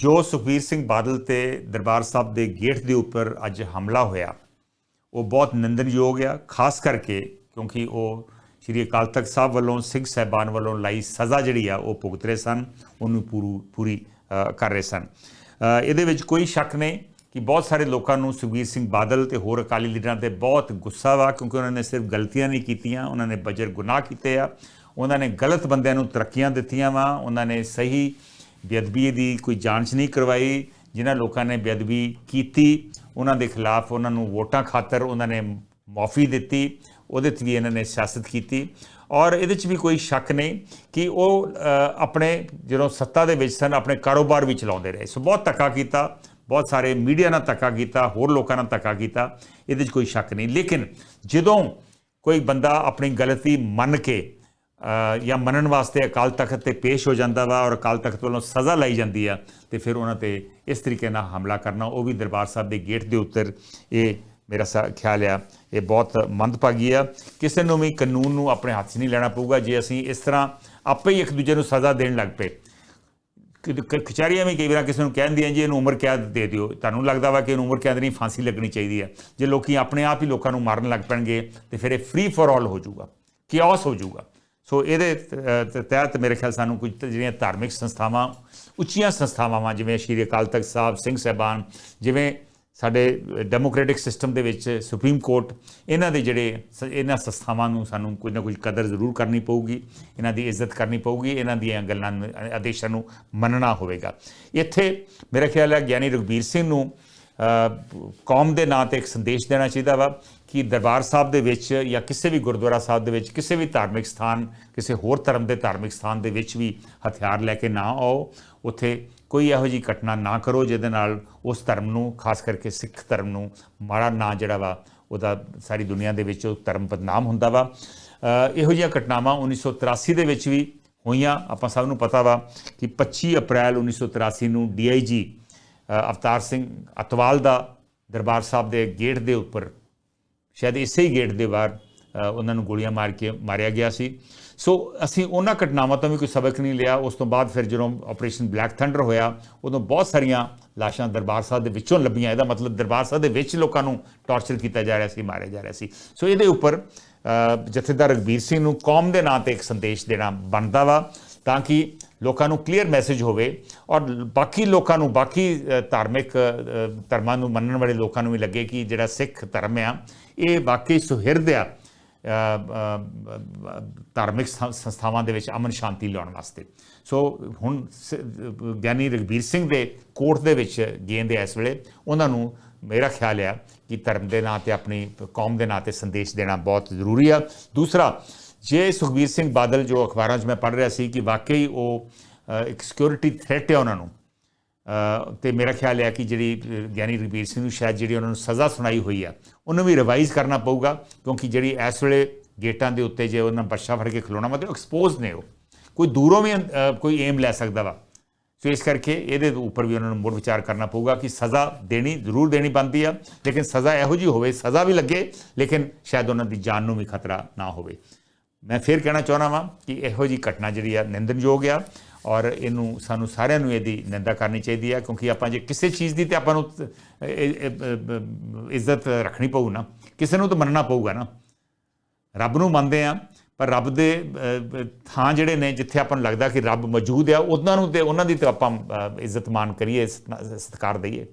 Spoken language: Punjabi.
ਜੋ ਸੁਖਬੀਰ ਸਿੰਘ ਬਾਦਲ ਤੇ ਦਰਬਾਰ ਸਾਹਿਬ ਦੇ ਗੇਟ ਦੇ ਉੱਪਰ ਅੱਜ ਹਮਲਾ ਹੋਇਆ, ਉਹ ਬਹੁਤ ਨਿੰਦਨਯੋਗ ਆ, ਖਾਸ ਕਰਕੇ ਕਿਉਂਕਿ ਉਹ ਸ਼੍ਰੀ ਅਕਾਲ ਤਖਤ ਸਾਹਿਬ ਵੱਲੋਂ, ਸਿੰਘ ਸਹਿਬਾਨ ਵੱਲੋਂ ਲਾਈ ਸਜ਼ਾ ਜਿਹੜੀ ਆ, ਉਹ ਭੁਗਤ ਰਹੇ ਸਨ, ਉਹਨੂੰ ਪੂਰੀ ਪੂਰੀ ਕਰ ਰਹੇ ਸਨ। ਇਹਦੇ ਵਿੱਚ ਕੋਈ ਸ਼ੱਕ ਨਹੀਂ ਕਿ ਬਹੁਤ ਸਾਰੇ ਲੋਕਾਂ ਨੂੰ ਸੁਖਬੀਰ ਸਿੰਘ ਬਾਦਲ ਤੇ ਹੋਰ ਅਕਾਲੀ ਲੀਡਰਾਂ ਤੇ ਬਹੁਤ ਗੁੱਸਾ ਵਾ, ਕਿਉਂਕਿ ਉਹਨਾਂ ਨੇ ਸਿਰਫ ਗਲਤੀਆਂ ਨਹੀਂ ਕੀਤੀਆਂ, ਉਹਨਾਂ ਨੇ ਬਜਰ ਗੁਨਾਹ ਕੀਤੇ ਆ, ਉਹਨਾਂ ਨੇ ਗਲਤ ਬੰਦਿਆਂ ਨੂੰ ਤਰੱਕੀਆਂ ਦਿੱਤੀਆਂ ਵਾ, ਉਹਨਾਂ ਨੇ ਸਹੀ ਬੇਅਦਬੀ ਦੀ ਕੋਈ ਜਾਂਚ ਨਹੀਂ ਕਰਵਾਈ, ਜਿਨ੍ਹਾਂ ਲੋਕਾਂ ਨੇ ਬੇਅਦਬੀ ਕੀਤੀ, ਉਹਨਾਂ ਦੇ ਖਿਲਾਫ ਉਹਨਾਂ ਨੂੰ ਵੋਟਾਂ ਖਾਤਰ ਉਹਨਾਂ ਨੇ ਮਾਫੀ ਦਿੱਤੀ, ਉਹਦੇ 'ਚ ਵੀ ਇਹਨਾਂ ਨੇ ਸਿਆਸਤ ਕੀਤੀ। ਔਰ ਇਹਦੇ 'ਚ ਵੀ ਕੋਈ ਸ਼ੱਕ ਨਹੀਂ ਕਿ ਉਹ ਆਪਣੇ ਜਦੋਂ ਸੱਤਾ ਦੇ ਵਿੱਚ ਸਨ, ਆਪਣੇ ਕਾਰੋਬਾਰ ਵੀ ਚਲਾਉਂਦੇ ਰਹੇ। ਸੋ ਬਹੁਤ ਧੱਕਾ ਕੀਤਾ, ਬਹੁਤ ਸਾਰੇ ਮੀਡੀਆ ਨਾਲ ਧੱਕਾ ਕੀਤਾ, ਹੋਰ ਲੋਕਾਂ ਨਾਲ ਧੱਕਾ ਕੀਤਾ, ਇਹਦੇ 'ਚ ਕੋਈ ਸ਼ੱਕ ਨਹੀਂ। ਲੇਕਿਨ ਜਦੋਂ ਕੋਈ ਬੰਦਾ ਆਪਣੀ ਗਲਤੀ ਮੰਨ ਕੇ ਜਾਂ ਮੰਨਣ ਵਾਸਤੇ ਅਕਾਲ ਤਖਤ ਤੇ ਪੇਸ਼ ਹੋ ਜਾਂਦਾ ਵਾ ਔਰ ਅਕਾਲ ਤਖਤ ਵੱਲੋਂ ਸਜ਼ਾ ਲਈ ਜਾਂਦੀ ਆ, ਤੇ ਫਿਰ ਉਹਨਾਂ ਤੇ ਇਸ ਤਰੀਕੇ ਨਾਲ ਹਮਲਾ ਕਰਨਾ, ਉਹ ਵੀ ਦਰਬਾਰ ਸਾਹਿਬ ਦੇ ਗੇਟ ਦੇ ਉੱਤਰ ਇਹ ਮੇਰਾ ਸਾ- ਖਿਆਲ ਆ, ਇਹ ਬਹੁਤ ਮੰਦਭਾਗੀ ਆ। ਕਿਸੇ ਨੂੰ ਵੀ ਕਾਨੂੰਨ ਨੂੰ ਆਪਣੇ ਹੱਥ 'ਚ ਨਹੀਂ ਲੈਣਾ ਪਊਗਾ, ਜੇ ਅਸੀਂ ਇਸ ਤਰ੍ਹਾਂ ਆਪੇ ਹੀ ਇੱਕ ਦੂਜੇ ਨੂੰ ਸਜ਼ਾ ਦੇਣ ਲੱਗ ਪਏ। ਕ- ਕਚਹਿਰੀਆਂ ਵੀ ਕਈ ਵਾਰ ਕਿਸੇ ਨੂੰ ਕਹਿੰਦੀਆਂ ਜੀ ਇਹਨੂੰ ਉਮਰ ਕੈਦ ਦੇ ਦਿਓ, ਤੁਹਾਨੂੰ ਲੱਗਦਾ ਵਾ ਕਿ ਇਹਨੂੰ ਉਮਰ ਕੈਦ ਨਹੀਂ, ਫਾਂਸੀ ਲੱਗਣੀ ਚਾਹੀਦੀ ਹੈ ਜੇ ਲੋਕੀ ਆਪਣੇ ਆਪ ਹੀ ਲੋਕਾਂ ਨੂੰ ਮਾਰਨ ਲੱਗ ਪੈਣਗੇ, ਤੇ ਫਿਰ ਇਹ ਫ੍ਰੀ ਫॉर ਆਲ ਹੋ ਜਾਊਗਾ ਕਿਓਸ ਹੋ ਜਾਊਗਾ। ਸੋ ਇਹਦੇ ਤਹਿਤ ਮੇਰੇ ਖਿਆਲ ਸਾਨੂੰ ਕੁਝ ਜਿਹੜੀਆਂ ਧਾਰਮਿਕ ਸੰਸਥਾਵਾਂ, ਉੱਚੀਆਂ ਸੰਸਥਾਵਾਂ ਵਾਂ, ਜਿਵੇਂ ਸ਼੍ਰੀ ਅਕਾਲ ਤਖਤ ਸਾਹਿਬ, ਸਿੰਘ ਸਾਹਿਬਾਨ, ਜਿਵੇਂ ਸਾਡੇ ਡੈਮੋਕ੍ਰੈਟਿਕ ਸਿਸਟਮ ਦੇ ਵਿੱਚ ਸੁਪਰੀਮ ਕੋਰਟ, ਇਹਨਾਂ ਦੇ ਜਿਹੜੇ ਸ- ਇਹਨਾਂ ਸੰਸਥਾਵਾਂ ਨੂੰ ਸਾਨੂੰ ਕੁਝ ਨਾ ਕੁਝ ਕਦਰ ਜ਼ਰੂਰ ਕਰਨੀ ਪਊਗੀ, ਇਹਨਾਂ ਦੀ ਇੱਜ਼ਤ ਕਰਨੀ ਪਊਗੀ, ਇਹਨਾਂ ਦੀਆਂ ਗੱਲਾਂ ਨੂੰ ਆਦੇਸ਼ਾਂ ਨੂੰ ਮੰਨਣਾ ਹੋਵੇਗਾ। ਇੱਥੇ ਮੇਰਾ ਖਿਆਲ ਹੈ ਗਿਆਨੀ ਰਘਬੀਰ ਸਿੰਘ ਨੂੰ ਕੌਮ ਦੇ ਨਾਂ ਤੇ ਇੱਕ ਸੰਦੇਸ਼ ਦੇਣਾ ਚਾਹੀਦਾ ਵਾ ਕਿ ਦਰਬਾਰ ਸਾਹਿਬ ਦੇ ਵਿੱਚ ਜਾਂ ਕਿਸੇ ਵੀ ਗੁਰਦੁਆਰਾ ਸਾਹਿਬ ਦੇ ਵਿੱਚ, ਕਿਸੇ ਵੀ ਧਾਰਮਿਕ ਸਥਾਨ, ਕਿਸੇ ਹੋਰ ਧਰਮ ਦੇ ਧਾਰਮਿਕ ਸਥਾਨ ਦੇ ਵਿੱਚ ਵੀ ਹਥਿਆਰ ਲੈ ਕੇ ਨਾ ਆਓ। ਉੱਥੇ ਕੋਈ ਇਹੋ ਜਿਹੀ ਘਟਨਾ ਨਾ ਕਰੋ ਜਿਹਦੇ ਨਾਲ ਉਸ ਧਰਮ ਨੂੰ, ਖਾਸ ਕਰਕੇ ਸਿੱਖ ਧਰਮ ਨੂੰ ਮਾੜਾ ਨਾਂ ਜਿਹੜਾ ਵਾ, ਉਹਦਾ ਸਾਰੀ ਦੁਨੀਆ ਦੇ ਵਿੱਚ ਉਹ ਧਰਮ ਬਦਨਾਮ ਹੁੰਦਾ ਵਾ। ਇਹੋ ਜਿਹੀਆਂ ਘਟਨਾਵਾਂ 1983 ਦੇ ਵਿੱਚ ਵੀ ਹੋਈਆਂ। ਆਪਾਂ ਸਭ ਨੂੰ ਪਤਾ ਵਾ ਕਿ 25 ਅਪ੍ਰੈਲ 1983 ਨੂੰ ਡੀਆਈਜੀ ਅਵਤਾਰ ਸਿੰਘ ਅਤਵਾਲ ਦਾ ਦਰਬਾਰ ਸਾਹਿਬ ਦੇ ਗੇਟ ਦੇ ਉੱਪਰ ਸ਼ਾਇਦ ਇਸੇ ਹੀ ਗੇਟ ਦੇ ਬਾਹਰ ਉਹਨਾਂ ਨੂੰ ਗੋਲੀਆਂ ਮਾਰ ਕੇ ਮਾਰਿਆ ਗਿਆ ਸੀ। ਸੋ ਅਸੀਂ ਉਹਨਾਂ ਘਟਨਾਵਾਂ ਤੋਂ ਵੀ ਕੋਈ ਸਬਕ ਨਹੀਂ ਲਿਆ। ਉਸ ਤੋਂ ਬਾਅਦ ਫਿਰ ਜਦੋਂ ਆਪਰੇਸ਼ਨ ਬਲੈਕ ਥੰਡਰ ਹੋਇਆ, ਉਦੋਂ ਬਹੁਤ ਸਾਰੀਆਂ ਲਾਸ਼ਾਂ ਦਰਬਾਰ ਸਾਹਿਬ ਦੇ ਵਿੱਚੋਂ ਲੱਭੀਆਂ। ਇਹਦਾ ਮਤਲਬ ਦਰਬਾਰ ਸਾਹਿਬ ਦੇ ਵਿੱਚ ਲੋਕਾਂ ਨੂੰ ਟਾਰਚਰ ਕੀਤਾ ਜਾ ਰਿਹਾ ਸੀ, ਮਾਰਿਆ ਜਾ ਰਿਹਾ ਸੀ। ਸੋ ਇਹਦੇ ਉੱਪਰ ਜਥੇਦਾਰ ਰਗਬੀਰ ਸਿੰਘ ਨੂੰ ਕੌਮ ਦੇ ਨਾਂ ਤੇ ਇੱਕ ਸੰਦੇਸ਼ ਦੇਣਾ ਬਣਦਾ ਵਾ, ਤਾਂ ਕਿ ਲੋਕਾਂ ਨੂੰ ਕਲੀਅਰ ਮੈਸੇਜ ਹੋਵੇ ਔਰ ਬਾਕੀ ਲੋਕਾਂ ਨੂੰ, ਬਾਕੀ ਧਾਰਮਿਕ ਧਰਮਾਂ ਨੂੰ ਮੰਨਣ ਵਾਲੇ ਲੋਕਾਂ ਨੂੰ ਵੀ ਲੱਗੇ ਕਿ ਜਿਹੜਾ ਸਿੱਖ ਧਰਮ ਆ, ਇਹ ਵਾਕਈ ਸੁਹਿਰਦ ਆ ਧਾਰਮਿਕ ਸੰਸਥਾਵਾਂ ਦੇ ਵਿੱਚ ਅਮਨ ਸ਼ਾਂਤੀ ਲਿਆਉਣ ਵਾਸਤੇ। ਸੋ ਹੁਣ ਸ- ਗਿਆਨੀ ਰਗਬੀਰ ਸਿੰਘ ਦੇ ਕੋਰਟ ਦੇ ਵਿੱਚ ਗੇਂਦ ਹੈ ਇਸ ਵੇਲੇ, ਉਹਨਾਂ ਨੂੰ ਮੇਰਾ ਖਿਆਲ ਆ ਕਿ ਧਰਮ ਦੇ ਨਾਂ ਤੇ ਆਪਣੀ, ਕੌਮ ਦੇ ਨਾਂ ਤੇ ਸੰਦੇਸ਼ ਦੇਣਾ ਬਹੁਤ ਜ਼ਰੂਰੀ ਆ। ਦੂਸਰਾ ਜੇ ਸੁਖਬੀਰ ਸਿੰਘ ਬਾਦਲ ਜੋ ਅਖਬਾਰਾਂ 'ਚ ਮੈਂ ਪੜ੍ਹ ਰਿਹਾ ਸੀ ਕਿ ਵਾਕਈ ਉਹ ਇੱਕ ਸਿਕਿਉਰਿਟੀ ਥ੍ਰੈਟ ਹੈ ਉਹਨਾਂ ਨੂੰ ਅ, ਤੇ ਮੇਰਾ ਖਿਆਲ ਹੈ ਕਿ ਜਿਹੜੀ ਗਿਆਨੀ ਰਘਬੀਰ ਸਿੰਘ ਨੂੰ ਸ਼ਾਇਦ ਜਿਹੜੀ ਉਹਨਾਂ ਨੂੰ ਸਜ਼ਾ ਸੁਣਾਈ ਹੋਈ ਆ ਉਹਨੂੰ ਵੀ ਰਿਵਾਈਜ਼ ਕਰਨਾ ਪਊਗਾ ਕਿਉਂਕਿ ਜਿਹੜੀ ਇਸ ਵੇਲੇ ਗੇਟਾਂ ਦੇ ਉੱਤੇ ਜੇ ਉਹਨਾਂ ਬੱਚਾ ਫੜ ਕੇ ਖਲੋਣਾ ਮਤਲਬ ਐਕਸਪੋਜ਼ ਨੇ ਉਹ ਕੋਈ ਦੂਰੋਂ ਵੀ ਅ, ਕੋਈ ਏਮ ਲੈ ਸਕਦਾ ਵਾ। ਸੋ ਇਸ ਕਰਕੇ ਇਹਦੇ ਉੱਪਰ ਵੀ ਉਹਨਾਂ ਨੂੰ ਮੁੜ ਵਿਚਾਰ ਕਰਨਾ ਪਊਗਾ ਕਿ ਸਜ਼ਾ ਦੇਣੀ ਜ਼ਰੂਰ ਦੇਣੀ ਬਣਦੀ ਆ ਲੇਕਿਨ ਸਜ਼ਾ ਇਹੋ ਜੀ ਹੋਵੇ ਸਜ਼ਾ ਵੀ ਲੱਗੇ ਲੇਕਿਨ ਸ਼ਾਇਦ ਉਹਨਾਂ ਦੀ ਜਾਨ ਨੂੰ ਵੀ ਖਤਰਾ ਨਾ ਹੋਵੇ। ਮੈਂ ਫਿਰ ਕਹਿਣਾ ਚਾਹੁੰਦਾ ਵਾਂ ਕਿ ਇਹੋ ਜੀ ਘਟਨਾ ਜਿਹੜੀ ਆ ਨਿੰਦਨਯੋਗ ਆ ਔਰ ਇਹਨੂੰ ਸਾਨੂੰ ਸਾਰਿਆਂ ਨੂੰ ਇਹਦੀ ਨਿੰਦਾ ਕਰਨੀ ਚਾਹੀਦੀ ਆ ਕਿਉਂਕਿ ਆਪਾਂ ਜੇ ਕਿਸੇ ਚੀਜ਼ ਦੀ ਤੇ ਆਪਾਂ ਨੂੰ ਇੱਜ਼ਤ ਰੱਖਣੀ ਪਊ ਨਾ, ਕਿਸੇ ਨੂੰ ਤਾਂ ਮੰਨਣਾ ਪਊਗਾ ਨਾ। ਰੱਬ ਨੂੰ ਮੰਨਦੇ ਆ, ਪਰ ਰੱਬ ਦੇ ਥਾਂ ਜਿਹੜੇ ਨੇ ਜਿੱਥੇ ਆਪਾਂ ਨੂੰ ਲੱਗਦਾ ਕਿ ਰੱਬ ਮੌਜੂਦ ਆ, ਉਹਨਾਂ ਨੂੰ ਤੇ ਉਹਨਾਂ ਦੀ ਤੇ ਆਪਾਂ ਇੱਜ਼ਤ ਮਾਨ ਕਰੀਏ, ਸਤ- ਸਤਿਕਾਰ ਦਈਏ।